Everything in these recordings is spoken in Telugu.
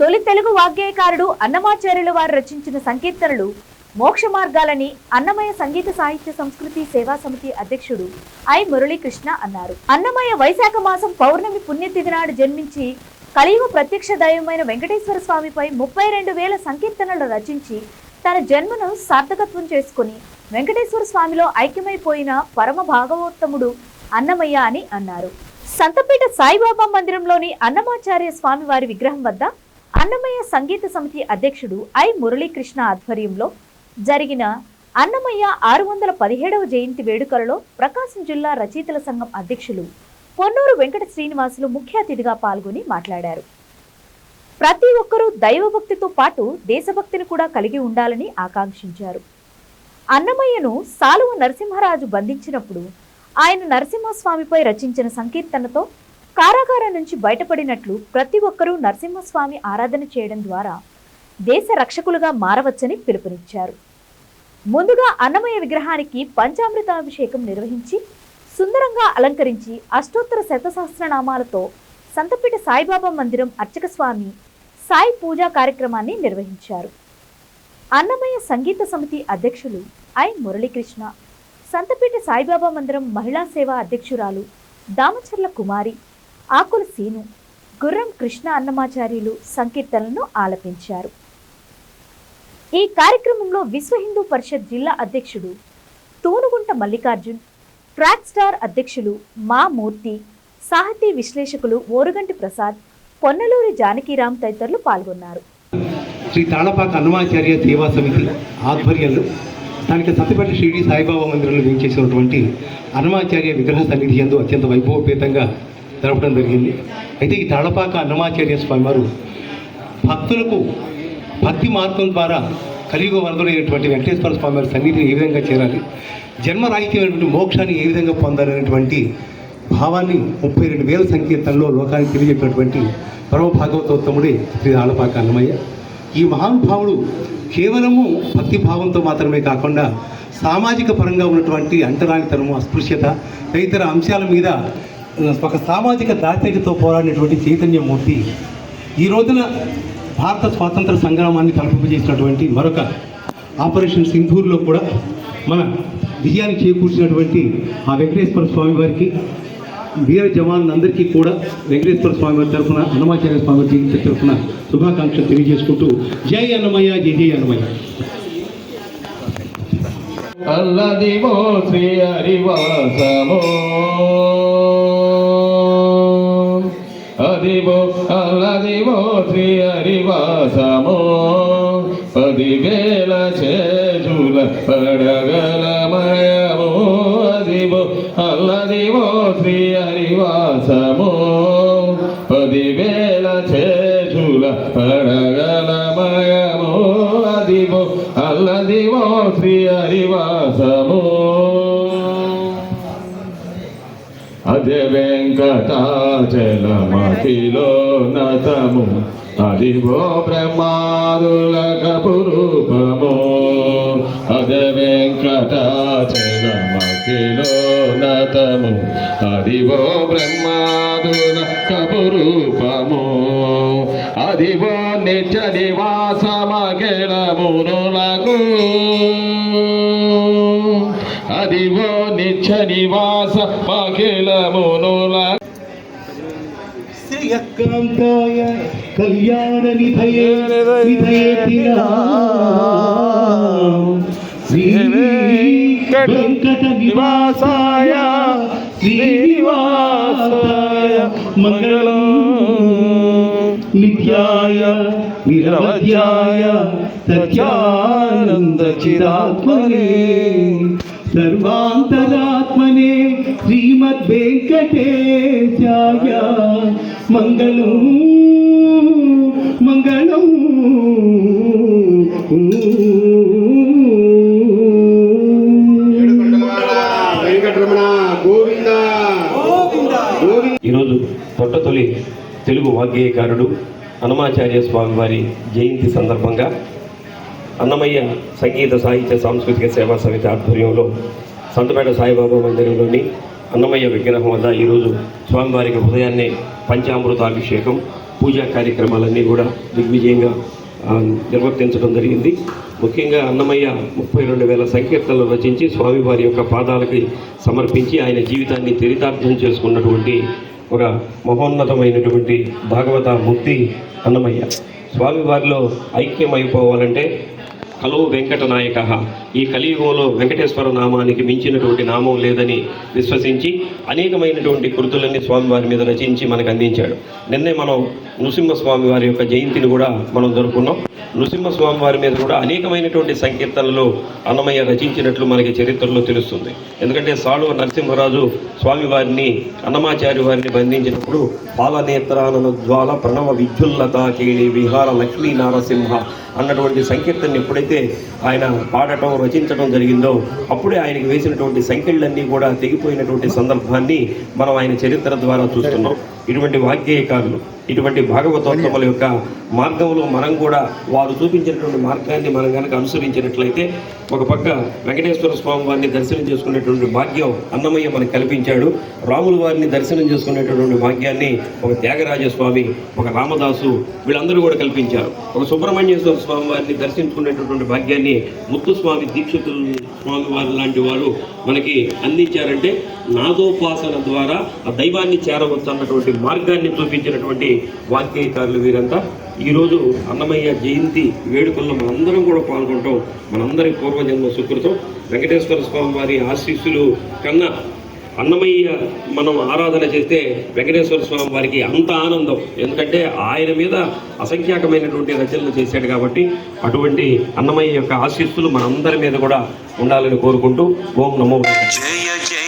తొలి తెలుగు వాగ్గేయకారుడు అన్నమాచార్యులు వారు రచించిన సంకీర్తనలు మోక్ష మార్గాలని అన్నమయ్య సంగీత సాహిత్య సంస్కృతి సేవా సమితి అధ్యక్షుడు ఐ మురళీకృష్ణ అన్నారు. అన్నమయ్య వైశాఖ మాసం పౌర్ణమి పుణ్యతిథి నాడు జన్మించి కలియుగ ప్రత్యక్ష దైవమైన వెంకటేశ్వర స్వామిపై ముప్పై రెండు వేల సంకీర్తనలు రచించి తన జన్మను సార్థకత్వం చేసుకుని వెంకటేశ్వర స్వామిలో ఐక్యమైపోయిన పరమ భాగవోత్తముడు అన్నమయ్య అని అన్నారు. సంతపేట సాయిబాబా మందిరంలోని అన్నమాచార్య స్వామి వారి విగ్రహం వద్ద అన్నమయ్య సంగీత సమితి అధ్యక్షుడు ఐ మురళీకృష్ణ ఆధ్వర్యంలో జరిగిన అన్నమయ్య ఆరు వందల పదిహేడవ జయంతి వేడుకలలో ప్రకాశం జిల్లా రచయితల సంఘం అధ్యక్షులు పొన్నూరు వెంకట శ్రీనివాసులు ముఖ్య అతిథిగా పాల్గొని మాట్లాడారు. ప్రతి ఒక్కరూ దైవభక్తితో పాటు దేశభక్తిని కూడా కలిగి ఉండాలని ఆకాంక్షించారు. అన్నమయ్యను సాలువ నరసింహరాజు బంధించినప్పుడు ఆయన నరసింహస్వామిపై రచించిన సంకీర్తనతో కారాగారం నుంచి బయటపడినట్లు ప్రతి ఒక్కరూ నరసింహస్వామి ఆరాధన చేయడం ద్వారా దేశ రక్షకులుగా మారవచ్చని పిలుపునిచ్చారు. ముందుగా అన్నమయ్య విగ్రహానికి పంచామృతాభిషేకం నిర్వహించి సుందరంగా అలంకరించి అష్టోత్తర శతసహస్రనామాలతో సంతపేట సాయిబాబా మందిరం అర్చక స్వామి సాయి పూజా కార్యక్రమాన్ని నిర్వహించారు. అన్నమయ్య సంగీత సమితి అధ్యక్షులు ఐ మురళీకృష్ణ సంతపేట సాయిబాబా మందిరం మహిళా సేవా అధ్యక్షురాలు దామచర్ల కుమారి ఆకుల సీను గుర్రం కృష్ణ అన్నమాచార్యులు సంకీర్తనలను ఆలపించారు. ఈ కార్యక్రమంలో విశ్వ హిందూ పరిషత్ జిల్లా అధ్యక్షుడు తూనుగుంట మల్లికార్జున్ ట్రాక్ స్టార్ అధ్యక్షులు మా మూర్తి సాహితీ విశ్లేషకులు ఓరుగంటి ప్రసాద్ పొన్నలూరి జానకీరామ్ తదితరులు పాల్గొన్నారు. శ్రీ తాళపాక హనుమాచార్య సేవా సమితి ఆధ్వర్యంలో స్థానిక సత్యపల్లి షిరిడి సాయిబాబా మందిరంలో వేయించేసినటువంటి హనుమాచార్య విగ్రహ సన్నిధి యందు అత్యంత వైభవపేతంగా జరపడం జరిగింది. అయితే ఈ తాళపాక అన్నమాచార్య స్వామి వారు భక్తులకు భక్తి మార్గం ద్వారా కలియుగ వరదులైనటువంటి వెంకటేశ్వర స్వామి వారి సన్నిధిని ఏ విధంగా చేరాలి జన్మరాహిత్యమైనటువంటి మోక్షాన్ని ఏ విధంగా పొందాలనేటువంటి భావాన్ని ముప్పై రెండు వేల సంకీర్తనలో లోకానికి తెలియజెప్పినటువంటి పరమ భాగవతోత్తముడే శ్రీ ఆలపాక అన్నమయ్య. ఈ మహానుభావుడు కేవలము భక్తి భావంతో మాత్రమే కాకుండా సామాజిక పరంగా ఉన్నటువంటి అంటరానితనము అస్పృశ్యత తదితర అంశాల మీద ఒక సామాజిక దార్శనికతో పోరాడినటువంటి చైతన్యమూర్తి ఈ రోజున భారత స్వాతంత్ర సంగ్రామాన్ని కల్పింపజేసినటువంటి మరొక ఆపరేషన్ సింధూర్లో కూడా మన విజయాన్ని చేకూర్చినటువంటి ఆ వెంకటేశ్వర స్వామి వారికి వీర జవాన్లందరికీ కూడా వెంకటేశ్వర స్వామి వారి తరఫున హనుమాచార్య స్వామి వారి తరఫున శుభాకాంక్షలు తెలియజేసుకుంటూ జై అన్నమయ్య జై జై అన్నమయ్య. అల్లదివో శ్రీ హరివాసమో. అల్లదివో శ్రీ హరివాసమో. పదివేల చేజుల పడగలమయమో అదివో అల్లదివో శ్రీ హరివాసమో. పదివేల చేజుల పడగ అదే వెంకటాచలమతిలో నతము. అదివో బ్రహ్మాదులక పురూపము అదే వెంకటాచలమతిలో నతము. అదివో బ్రహ్మాదులక పురూపము అదివో నిత్య నివాసమగెళమునులకు అదివో నిత్య నివాస మఖిలమునుల శ్రీయకాంతాయ కళ్యాణ నిధయే వెంకట నివాసాయ శ్రీనివాసాయ మంగళం. నిత్యాయ నిరవధ్యాయ సత్యానంద చిదాత్మనే. సర్వాంతరాత్మనే శ్రీమద్ వెంకటేశాయ మంగళం మంగళం. వెంకటరమణ గోవింద. ఈరోజు తొట్టతొలి తెలుగు వాగ్గేయకారుడు హనుమాచార్య స్వామి వారి జయంతి సందర్భంగా అన్నమయ్య సంగీత సాహిత్య సాంస్కృతిక సేవా సమితి ఆధ్వర్యంలో సంతపేట సాయిబాబా మందిరంలోని అన్నమయ్య విగ్రహం వద్ద ఈరోజు స్వామివారికి ఉదయాన్నే పంచామృతాభిషేకం పూజా కార్యక్రమాలన్నీ కూడా దిగ్విజయంగా నిర్వర్తించడం జరిగింది. ముఖ్యంగా అన్నమయ్య ముప్పై రెండు వేల సంకీర్తనలు రచించి స్వామివారి యొక్క పాదాలకి సమర్పించి ఆయన జీవితాన్ని చరితార్థం చేసుకున్నటువంటి ఒక మహోన్నతమైనటువంటి భాగవత ముక్తి అన్నమయ్య. స్వామివారిలో ఐక్యం అయిపోవాలంటే హలో వెంకటనాయక. ఈ కలియుగంలో వెంకటేశ్వర నామానికి మించినటువంటి నామం లేదని విశ్వసించి అనేకమైనటువంటి కృతులన్నీ స్వామివారి మీద రచించి మనకు అందించాడు. నిన్నే మనం నృసింహస్వామి వారి యొక్క జయంతిని కూడా మనం జరుపుకున్నాం. నృసింహస్వామి వారి మీద కూడా అనేకమైనటువంటి సంకీర్తనలు అన్నమయ్య రచించినట్లు మనకి చరిత్రలో తెలుస్తుంది. ఎందుకంటే సాళువ నరసింహరాజు స్వామివారిని అన్నమాచార్య వారిని బంధించినప్పుడు పాలనేత్రానన జ్వాల ప్రణవ విద్యుల్లత కేళి విహార లక్ష్మీ నారసింహ అన్నటువంటి సంకీర్తన ఎప్పుడైతే ఆయన పాడటం రచించడం జరిగిందో అప్పుడే ఆయనకి వేసినటువంటి సంఖ్యలన్నీ కూడా తెగిపోయినటువంటి సందర్భాన్ని మనం ఆయన చరిత్ర ద్వారా చూస్తున్నాం. ఇటువంటి వాగ్గేయకారులు ఇటువంటి భాగవతోత్తముల యొక్క మార్గంలో మనం కూడా వారు చూపించినటువంటి మార్గాన్ని మనం కనుక అనుసరించినట్లయితే ఒక పక్క వెంకటేశ్వర స్వామి వారిని దర్శనం చేసుకునేటువంటి భాగ్యం అన్నమయ్య మనకు కల్పించాడు. రాముల వారిని దర్శనం చేసుకునేటటువంటి భాగ్యాన్ని ఒక త్యాగరాజ స్వామి ఒక రామదాసు వీళ్ళందరూ కూడా కల్పించారు. ఒక సుబ్రహ్మణ్యేశ్వర స్వామి వారిని దర్శించుకునేటటువంటి భాగ్యాన్ని ముత్తుస్వామి దీక్షితులు స్వామి వారి లాంటి వారు మనకి అందించారంటే నాదోపాసన ద్వారా ఆ దైవాన్ని చేరవచ్చు అన్నటువంటి మార్గాన్ని చూపించినటువంటి వాక్యకారులు వీరంతా. ఈరోజు అన్నమయ్య జయంతి వేడుకల్లో మనందరం కూడా పాల్గొంటాం. మనందరి పూర్వజన్మ సుకృతం. వెంకటేశ్వర స్వామి వారి ఆశీస్సులు కన్నా అన్నమయ్య మనం ఆరాధన చేస్తే వెంకటేశ్వర స్వామి వారికి అంత ఆనందం. ఎందుకంటే ఆయన మీద అసంఖ్యాకమైనటువంటి రచనలు చేశాడు కాబట్టి అటువంటి అన్నమయ్య యొక్క ఆశీస్సులు మనందరి మీద కూడా ఉండాలని కోరుకుంటూ ఓం నమో. జయ జయ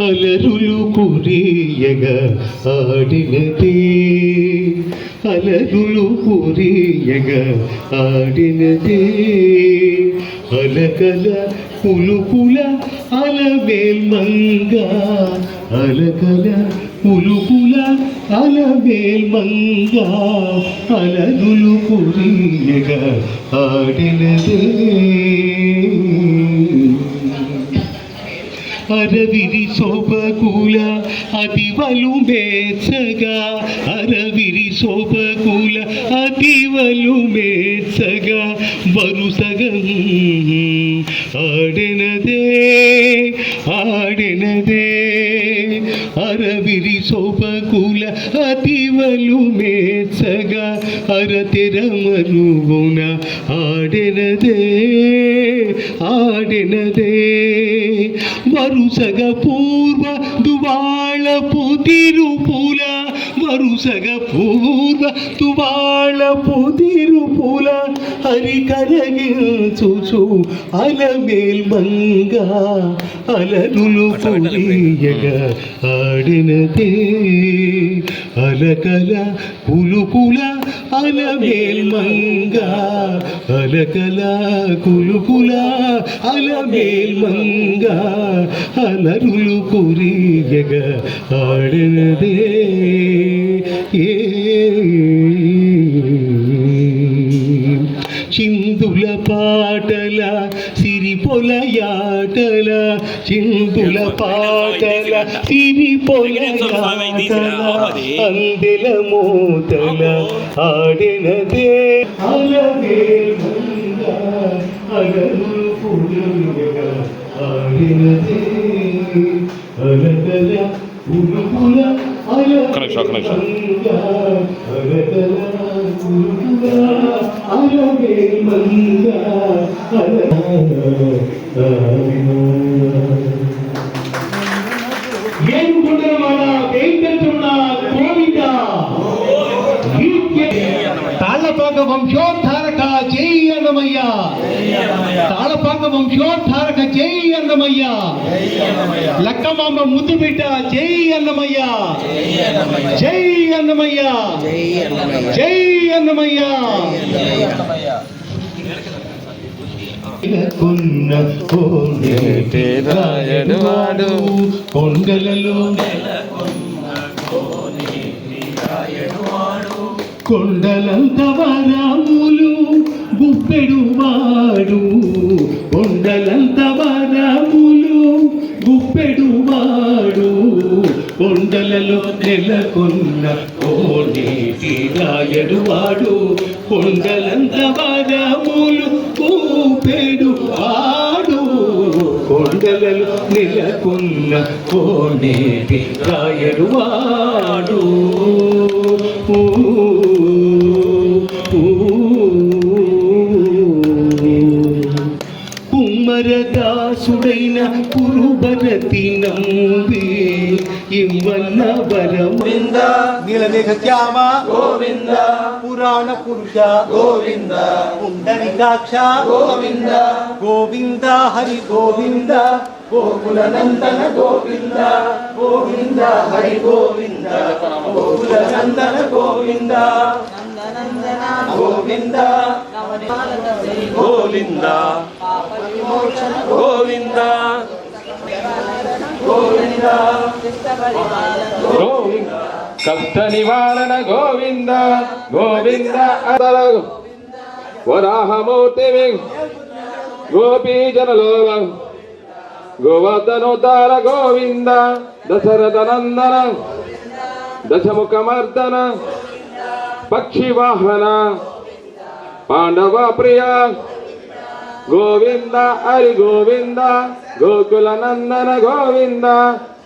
అలరులు కురియగా ఆడినది. అలరులు కురియగా ఆడినది. అలకల పులుపుల అలమేల్మంగా. అలకల పులుపుల అలమేల్మంగా. అలరులు కురియగా ఆడినదే. అరవిరి శోభకుల అతివలు మేచగా అరవిరి శోభకుల అతివలు మేచగా వరుసగా ఆడినదే ఆడినదే అరవిరి శోభకుల అతివలు మేచగా అరతిరమరువున ఆడినదే ఆడినదే వరుసగ పూర్వ దువాళపు తిరుపుల వరుసగ పూర్వ దువాళపు తిరుపుల హరికరగిల్చుచు అలమేల్మంగా అలరులు పొడియగా ఆడినదే. అలకల పులుపుల అలమేల్మంగా అలకల కులుకుల అలమేల్మంగా అలరులు కురియగ ఆడినదే. ఏ చిందుల పాటల సిరిపొలయాటల చిందుల పాటల సిరిపొలయాటల అందెల మూతల ఆడినదే. అలరులు పులుగా ఆడినదే. అలకల పులుపుల ఒక్క నిమిషం, ఒక్క నిమిషం. అలకల పులుపుల అలవేల్మంగా ఏడుకొండలవాడ వెంకటరమణ గోవింద తాళ్ళపాక వంశోద్ధారక జై అన్నమయ్య తాళపాక వంశోద్ధారక జై అన్నమయ్య. లక్కమాంబ ముద్దు బిడ్డ జై అన్నమయ్య. జై అన్నమయ్య. జై అన్నమయ్య. కొన్న రాయడువాడు కొండలలో కొండలంత వరములు. గుప్పెడు వాడు కొండలంత వరములు గుప్పెడు వాడు కొండలలో నెలకొన్న ఓ రాయడు వాడు. కొండలంత వరములు గుప్పెడు వాడు కొండలలో నెలకొన్న ఓ రాయడు వాడు. కురుభరతి నంబి ఇవ్వన్న వరమింద నీలమేఘ శ్యామ గోవింద పురాణ పురుష గోవింద పుండరికాక్ష గోవింద గోవింద హరి గోవింద గోకుల నందన గోవింద గోవింద హరి గోవింద గోకుల నందన గోవింద కష్ట నివారణ గోవింద గోవింద వరాహమూర్తి గోపీ జనలోల గోవర్ధనోద్ధార గోవింద. దశరథ నందన దశముఖమర్దన. పక్షి వాహన పాండవ ప్రియ గోవింద హరి గోవింద. గోకుల నందన గోవింద.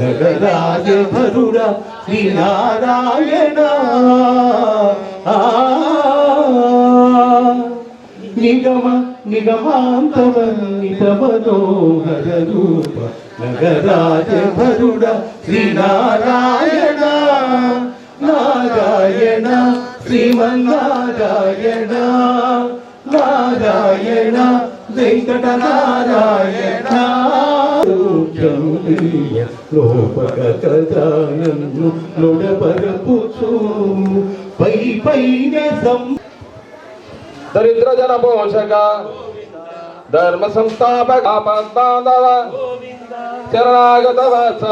నగరాజ భరుడ శ్రీనారాయణ ఆ, నిగమ నిగమాంతవర్ణిత మనోహర రూప నగరాజ భరుడ శ్రీనారాయణ నారాయణ శ్రీమన్నారాయణ. నారాయణ వెంకట నారాయణ లోపగ కథానన్ను పై పైన సం దరిద్ర జన పోషక ధర్మ సంస్థాపక చరణాగత శరణాగత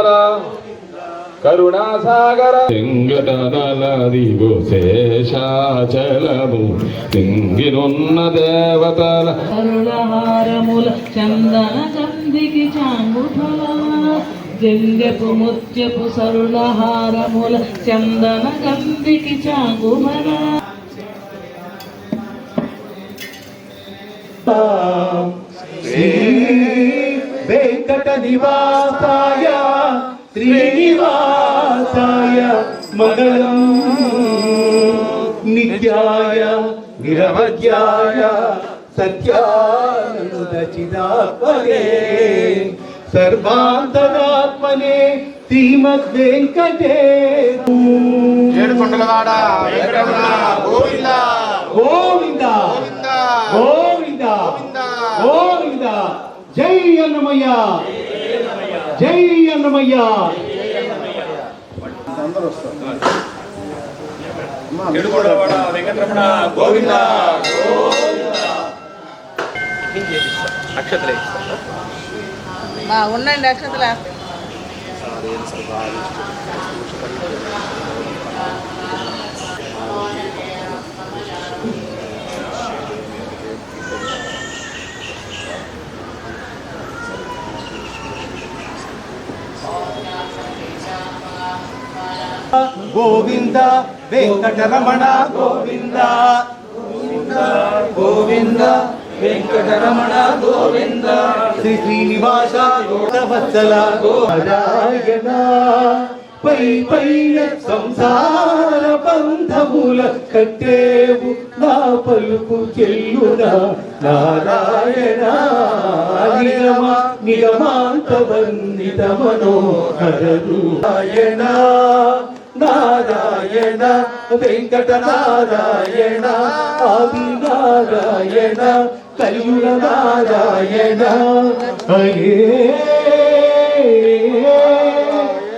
కరుణాసాగర. లింగటదలదిగో శేషాచలము తింగినున్న దేవతల అరుళహారముల చందన చందికి చాంగుఫల జంగపు ముత్యపు సరుళహారముల చందన గంధికి చాంగుమల శ్రీ వెంకట నివాసాయ శ్రీనివాసాయ మంగళం. నిత్యాయ నిరవధ్యాయ సత్యానంద చిదాత్మనే సర్వాంతరాత్మనే శ్రీమద్ వెంకటే ఏడుకొండలవాడ వెంకటరమణ గోవింద. గోవింద. గోవింద. గోవింద. జై అన్నమయ్య. జై అన్నమయ్య ఏడుకొండలవాడ వెంకటరమణ గోవింద. మా ఉండండి అక్షతల గోవింద వెంకటరమణ గోవింద. గోవింద వెంకటరమణ గోవింద. శ్రీ శ్రీనివాస గోడవత్సల నారాయణ. పై పైన సంసార బంధముల కట్టేవు నా పలుకు చెల్లునా. నారాయణ నిగమ నిగమాంత వందిత మనోహర నారాయణ. నారాయణ వెంకట నారాయణ ఆది నారాయణ కలియుగ నారాయణ హరే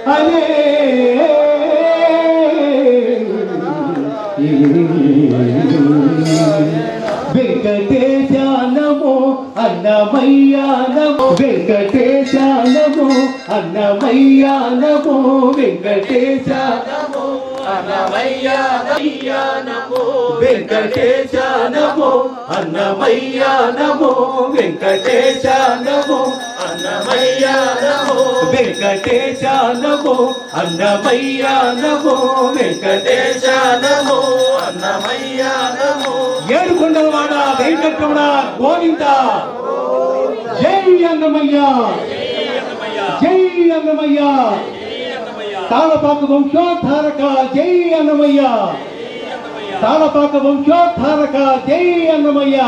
హరే వెంకటేశ నమో అన్నమయ్య నమో వెంకటేశ అన్నమయ్య నమో వెంకటేశ నమో అన్నమయ్య నమో వెంకటేశ నమో అన్నమయ్య నమో వెంకటేశ నమో అన్నమయ్య నమో వెంకటేశ అన్నమయ్య ఏడుకొండలవాడ వెంకటరమణ గోవింద. జై అన్నమయ్య. జై అన్నమయ్య. తాళపాక వంశోద్ధారక జై అన్నమయ్య. తాళపాక వంశోద్ధారక జై అన్నమయ్య.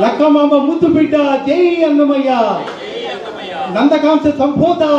లక్కమామ ముద్దు బిడ్డ జై అన్నమయ్య. నందకాంశ సంభూత